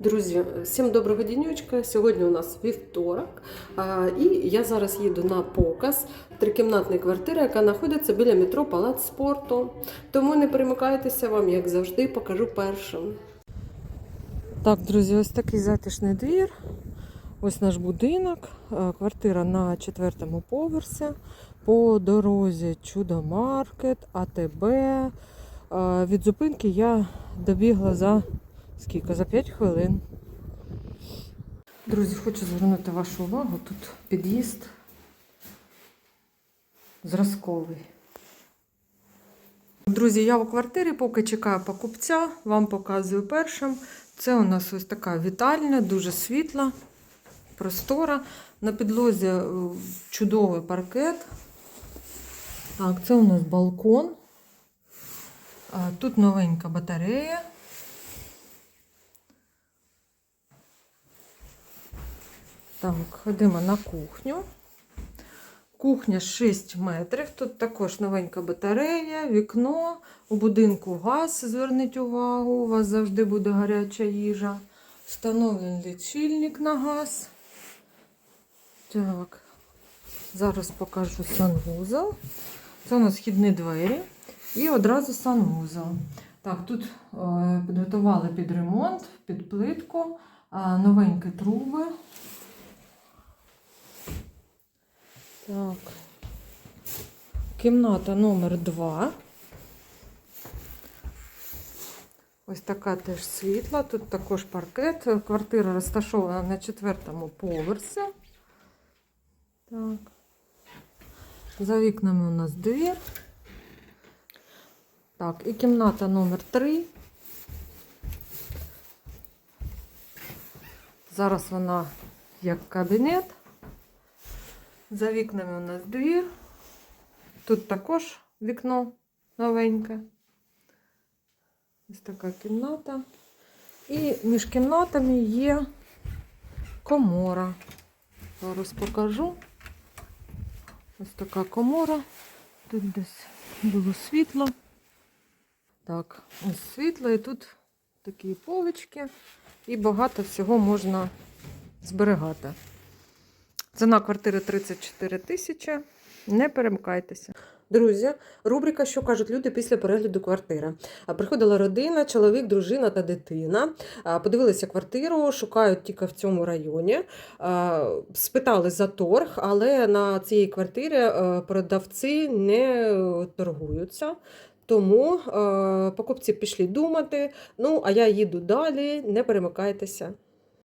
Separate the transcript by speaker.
Speaker 1: Друзі, всім доброго дінючка. Сьогодні у нас вівторок, і я зараз їду на показ трикімнатної квартири, яка знаходиться біля метро Палац спорту. Тому не перемикайтеся вам, як завжди, покажу першим. Так, друзі, ось такий затишний двір. Ось наш будинок. Квартира на четвертому поверсі. По дорозі Чудо-маркет, АТБ. Від зупинки я добігла за скільки? За 5 хвилин. Друзі, хочу звернути вашу увагу. Тут під'їзд зразковий. Друзі, я у квартирі, поки чекаю покупця, вам показую першим. Це у нас ось така вітальня, дуже світла, простора. На підлозі е, чудовий паркет. Так, це у нас балкон. Тут новенька батарея. Так, ходимо на кухню. Кухня 6 метрів. Тут також новенька батарея, вікно. У будинку газ, зверніть увагу, у вас завжди буде гаряча їжа. Встановлений лічильник на газ. Так, зараз покажу санвузол. Це у нас східні двері. І одразу санвузол. Так, тут е, підготували під ремонт, під плитку, е, новенькі труби. Так. Кімната номер 2. Ось така теж світла. Тут також паркет. Квартира розташована на четвертому поверсі. Так. За вікнами у нас двір. Так, і кімната номер 3. Зараз вона як кабінет. За вікнами у нас двір. Тут також вікно новеньке. Ось така кімната. І між кімнатами є комора. Зараз покажу. Ось така комора. Тут десь було світло. Так, ось світло, і тут такі полички, і багато всього можна зберігати. Ціна квартири 34 тисячі. Не перемикайтеся. Друзі, рубрика Що кажуть люди після перегляду квартири. Приходила родина, чоловік, дружина та дитина. Подивилися квартиру, шукають тільки в цьому районі. Спитали за торг, але на цій квартирі е, продавці не торгуються. Тому е, покупці пішли думати. Ну, а я їду далі, не перемикайтеся.